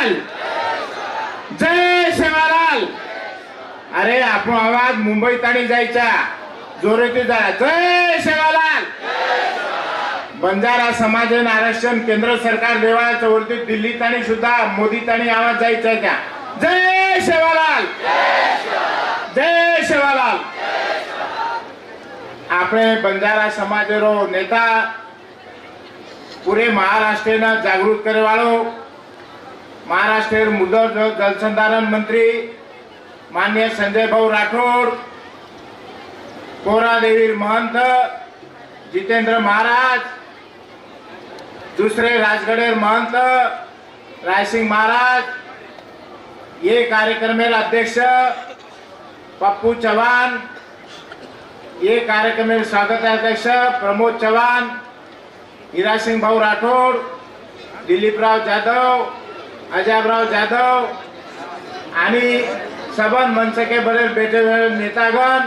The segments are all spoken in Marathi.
सेवालाल जय सेवालाल अरे आपण आवाज मुंबईत आणि जायचा जोरेती जा जय सेवालाल बंजारा समाजन आरक्षण केंद्र सरकार देवाच्या वरती दिल्लीत आणि सुद्धा मोदीत आणि आवाज जायचा आहे त्या जय सेवालाल जय सेवालाल આપણે બંજારા સમાજનો નેતા પૂરે મહારાષ્ટ્રના જાગૃત કરેવાળો महाराष्ट्र मुदल जलसंधारण मंत्री मान्य संजय भाऊ राठोड कोरादेवी महंत जितेंद्र महाराज दुसरे राजगडेर महंत रायसिंग महाराज ये कार्यक्रम अध्यक्ष पप्पू चव्हाण ये कार्यक्रम स्वागत अध्यक्ष प्रमोद चव्हाण हीरा सिंह भाऊ राठौड़ दिलीपराव जाधव अजयराव जाधव आणि सबन मनसके बरेल बेटे नेतागण.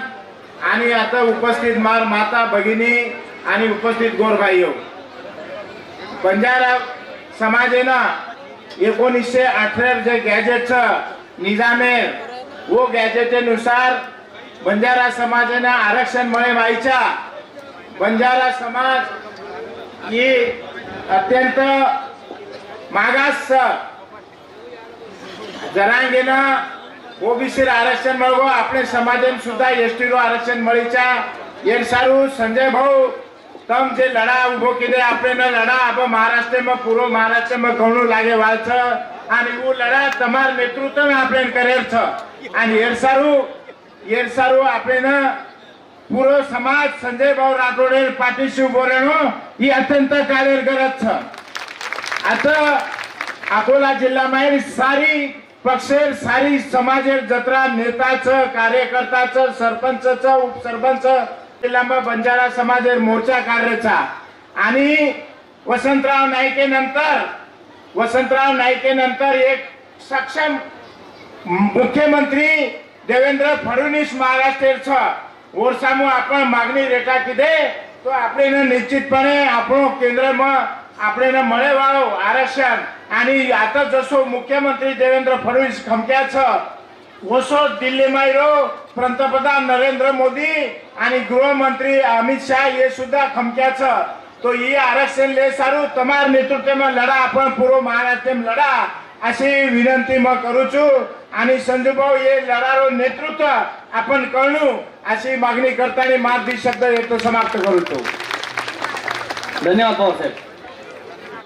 आणि आता उपस्थित मार माता भगिनी आणि उपस्थित गोरबाई बंजारा समाजेनं एकोणीसशे अठरा जे गॅजेटचं निजामे वो गॅजेटेनुसार बंजारा समाजाने आरक्षण मुळे व्हायच्या. बंजारा समाज ही अत्यंत मागास જણાંગેના ઓબીસી આરક્ષણ મળવો આપણે સમાજને સુધા એસટીનું આરક્ષણ મળી છે એ સારું સંજયભાઉ તમે જે લડા ઉભો કીધે આપણે લડા આપણે મહારાષ્ટ્રમાં પૂરો મહારાષ્ટ્રમાં ઘણું લાગે વાત છે અને એવું લડા તમારા નેતૃત્વ આપણે કરેલ છે અને એર સારું એર સારું આપણે પૂરો સમાજ સંજયભાઉ રાઠોડે પાટી શિવ બોરેણો એ અત્યંત કાર્યરત છે આ તો अकोला जिल्हामा सारी पक्षेर सारी समाजेर जत्रा नेताचं कार्यकर्ताचं सरपंचचं उपसरपंच जिल्ह्यामध्ये बंजारा समाजेर मोर्चा काढायचा आणि वसंतराव नाईके नंतर वसंतराव नाईके नंतर एक सक्षम मुख्यमंत्री देवेंद्र फडणवीस महाराष्ट्र ओरसामू आपण मागणी रेटा किदे તો આપણે નિશ્ચિતપણે આપણો કેન્દ્રમાં आपले ना मळे આરક્ષણ आरक्षण आणि आता जसो मुख्यमंत्री देवेंद्र फडणवीस खमक्याच ઓશો दिल्ली मायरो पंतप्रधान नरेंद्र मोदी आणि गृहमंत्री अमित शहा हे सुद्धा खमक्याच तो ही आरक्षण ले सारू तमार તમારા નેતૃત્વમાં લડા आपण પૂરો મહારાષ્ટ્રમાં લડા. अशी विनंती मग करू छू आणि संजू भाऊ हे लढारो नेतृत्व आपण कळणू अशी मागणी करताना मार्दी शब्द येतो समाप्त करू छू धन्यवाद भाऊसाहेब